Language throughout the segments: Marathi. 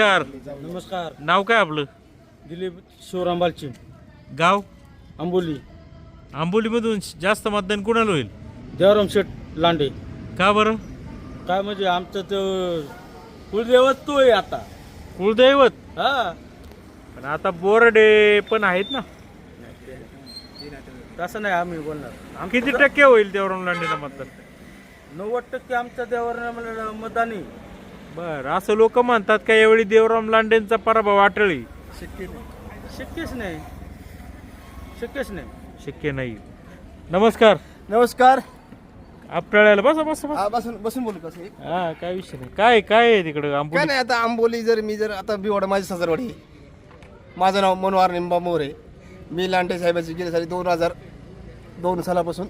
नमस्कार. नमस्कार. नाव काय आपलं? दिलीप शिवराम बालचिन गाव? आंबोली. आंबोलीमधून जास्त मतदान कुणाला होईल? देवराम शेठ लांडे. का बरं? काय म्हणजे आमचं तर कुलदेवत तू आहे आता. कुलदैवत? हा. पण आता बोर्डे पण आहेत ना. तसं नाही आम्ही बोलणार. आम किती टक्के होईल देवराम लांडेला मतदान? नव्वद टक्के आमच्या देवावर मतदानी बर असं लोक म्हणतात का यावेळी देवराम लांडेंचा पराभव वाटळी शक्य नाही. शक्यच नाही. शक्यच नाही. शक्य नाही. नमस्कार. नमस्कार. आपल्याला बसा बसा बसा. हा, बसून बसून बोलू कसं हा काय विषय नाही. काय काय आहे तिकडं काय आंबोली नाही आता आंबोली जर मी जर आता बिवाड माझी सजरवाडी. माझं नाव मनोहर निंबा मोरे मी लांटे साहेबांची गेल्या साली दोन हजार दोन सालापासून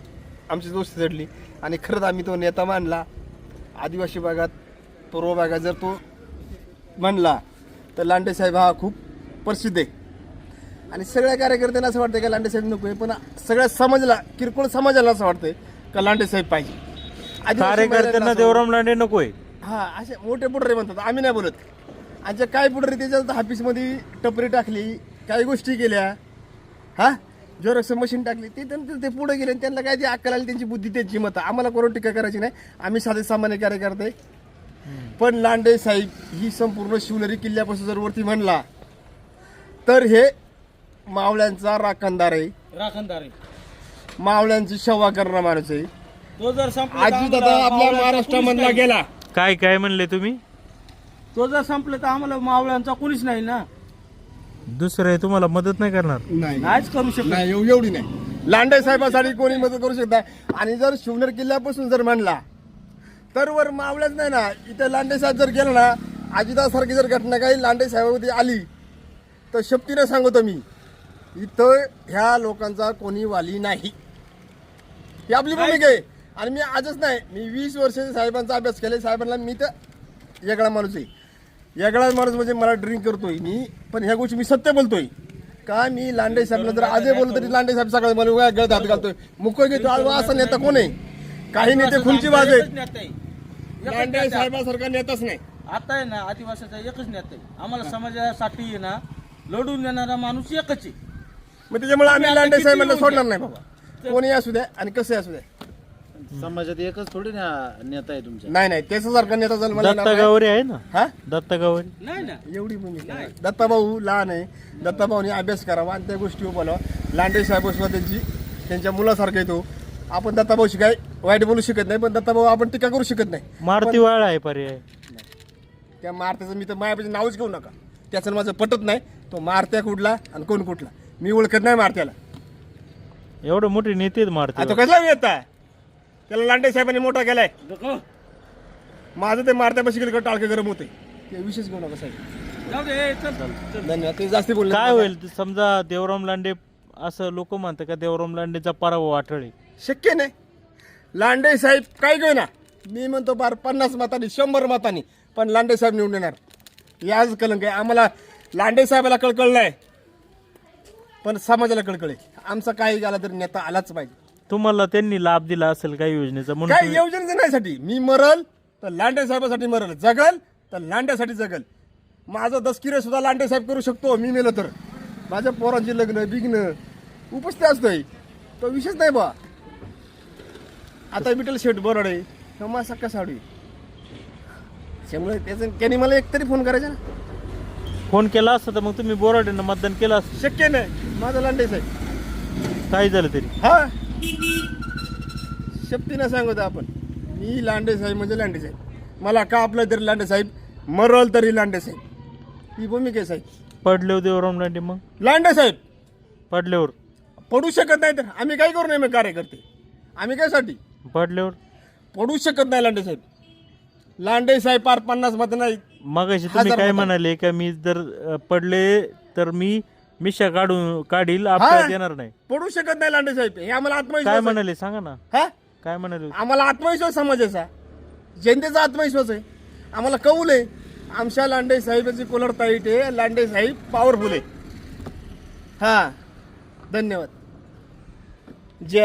आमची दोस्ती जडली आणि खरंच आम्ही तो नेता मानला. आदिवासी भागात पूर्व भागात जर तो म्हणला तर लांडे साहेब हा खूप प्रसिद्ध आहे. आणि सगळ्या कार्यकर्त्यांना असं वाटतं का लांडे साहेब नको आहे पण सगळ्या समाजाला किरकोळ समाजाला असं वाटतंय का लांडे साहेब पाहिजे. कार्यकर्त्यांना देवराम लांडे नकोय हा असे मोठे पुढारी म्हणतात आम्ही नाही बोलत. आणि जे काय पुढारी त्याच्यात ऑफिसमध्ये टपरी टाकली काही गोष्टी केल्या हा? झेरॉक्स मशीन टाकली ते ते पुढे गेले आणि त्यांना काय ती अक्कल आली त्यांची बुद्धी त्यांची मत. आम्हाला कोण टीका करायची नाही. आम्ही साधे सामान्य कार्यकर्ते. पण लांडे साहेब ही संपूर्ण शिवनेरी किल्ल्यापासून जर वरती म्हणला तर हे मावळ्यांचा राखणदार आहे. राखणदार आहे. मावळ्यांची सेवा करणारा माणूस आहे. तो जर संपला तर आजी दादा आम्हाला आपल्या मावळ्यांचा महाराष्ट्रामधला कुणीच. गेला. काय काय म्हणले तुम्ही? तो जर संपलं तर आम्हाला मावळ्यांचा कुणीच नाही ना. दुसरं आहे तुम्हाला मदत नाही करणार? नाही. नाहीच करू शकत. नाही एव- एवढी नाही. लांडे साहेबासाठी कोणी मदत करू शकता आणि जर शिवनेर किल्ल्यापासून जर म्हणला तर वर मावळ्याच नाही ना. इथे लांडे साहेब जर गेलं ना अजितासारखी जर घटना काही लांडे साहेबावरती आली तर शक्तीने सांगतो मी इथं ह्या लोकांचा कोणी वाली नाही. ही आपली भूमिका आहे. आणि मी आजच नाही मी वीस वर्ष साहेबांचा अभ्यास केले साहेबांना मी तर वेगळा माणूस आहे. वेगळा माणूस म्हणजे मला ड्रिंक करतोय मी पण ह्या गोष्टी मी सत्य बोलतोय. का मी लांडे साहेबला जर आजही बोललो तरी लांडे साहेब सकाळी मला गळत हात घालतोय. मुख्य घेतो आज असा नेता कोण आहे? काही नेते खुंची बाज आहेत लांडे. साहेबासारखा नेताच नाही. आता आहे ना आदिवासीचा एकच नेता आहे. आम्हाला समाजासाठी आहे ना लढून देणारा माणूस एकच आहे. मग त्याच्यामुळे आम्ही लांडे साहेबांना सोडणार. नाही बाबा. कोणी असू द्या आणि कसं असू द्या. समाजात एकच थोडी ना नेता आहे तुमच्या. नाही नाही त्याच्यासारखा नेता जन्माला दत्ता येणार नाही. गावरे आहे ना? हा? दत्ता गावरे. नाही ना. एवढी भूमिका नाही. दत्ताभाऊ लहान आहे. दत्ताभाऊने अभ्यास करावा आणि त्या गोष्टी बोलावा लांडे साहेब सुद्धा त्यांची त्यांच्या मुलासारखं येतो आपण दत्ताभाऊशी काय वाईट बोलू शकत नाही पण दत्ताभाऊ आपण टीका करू शकत नाही. मारुती वाळ आहे पर्याय. त्या मारत्याचं मी तर मायापाशी नावच घेऊ नका. त्याचं माझं पटत नाही तो मारत्या कुठला आणि कोण कुठला. मी ओळखत नाही मारत्याला. एवढं मोठे नेते मारुती आता कसला येता त्याला लांडे साहेबांनी मोठा केलाय. माझं ते मारत्यापाशी गेलं का टाळके गरम होते ते विशेष घेऊ नका साहेब. जाऊ दे ए, चल चल. धन्यवाद ते जास्ती बोलले. काय होईल समजा देवराम लांडे असं लोक म्हणतात का देवराम लांडेचा पराभव वाटळे? शक्य नाही. लांडे साहेब काय घेऊ ना मी म्हणतो बार पन्नास मतांनी शंभर मतांनी पण लांडे साहेब निवडून येणार. याच कलंक आहे. आम्हाला लांडे साहेबाला कळकळ नाही पण समाजाला कळकळ आहे. आमचा काही झाला तरी नेता आलाच पाहिजे. तुम्हाला त्यांनी लाभ दिला असेल काही योजनेचा? म्हणून काय तुम्ही- योजनेचं नाही साठी मी मरल तर लांडे साहेबासाठी मरल. जगल तर लांड्यासाठी जगल. माझं दसकिरे सुद्धा लांडे साहेब करू शकतो मी मेलो तर. माझ्या पोरांची लग्न बिग्न उपस्थित असतोय. तो विषयच नाही बा आता विठ्ठल शेठ बरड आहे किंवा सक्का साडू त्यामुळे त्याचं त्यांनी मला एकतरी फोन करायचा ना. फोन केला असता तर मग तुम्ही बोराडेंना मतदान केलं असतं. शक्य नाही. माझं लांडे साहेब. काही झालं तरी? हा? शक्तीनं सांगतो आपण. मी लांडे साहेब म्हणजे लांडे साहेब. मला का आपलं तरी लांडे साहेब? मरल तरी लांडे साहेब. ही भूमिका आहे साहेब. पडल्यावर देवराम लांडे मग. लांडे साहेब. पडल्यावर. पडू शकत नाही तर आम्ही काय करू नये? मग कार्यकर्ते. आम्ही कायसाठी पडल्यावर? पडू शकत नाही लांडे साहेब. लांडे साहेब पार पन्नास मत नाही मगाशी तुम्ही हजार काय मतं. म्हणाले का मी जर अ, पडले तर मी मिशा काढून काढील आपल्याला देणार नाही. पडू शकत नाही लांडे साहेब. हे आम्हाला काय आत्मविश्वास आहे. म्हणाले? सांगा ना. हा? काय म्हणाले? आम्हाला आत्मविश्वास समाजाचा जनतेचा आत्मविश्वास आहे. आम्हाला कौल आहे. आमच्या लांडे साहेबाची कोलर ताईट आहे. लांडे साहेब पॉवरफुल आहे. हा. धन्यवाद. जय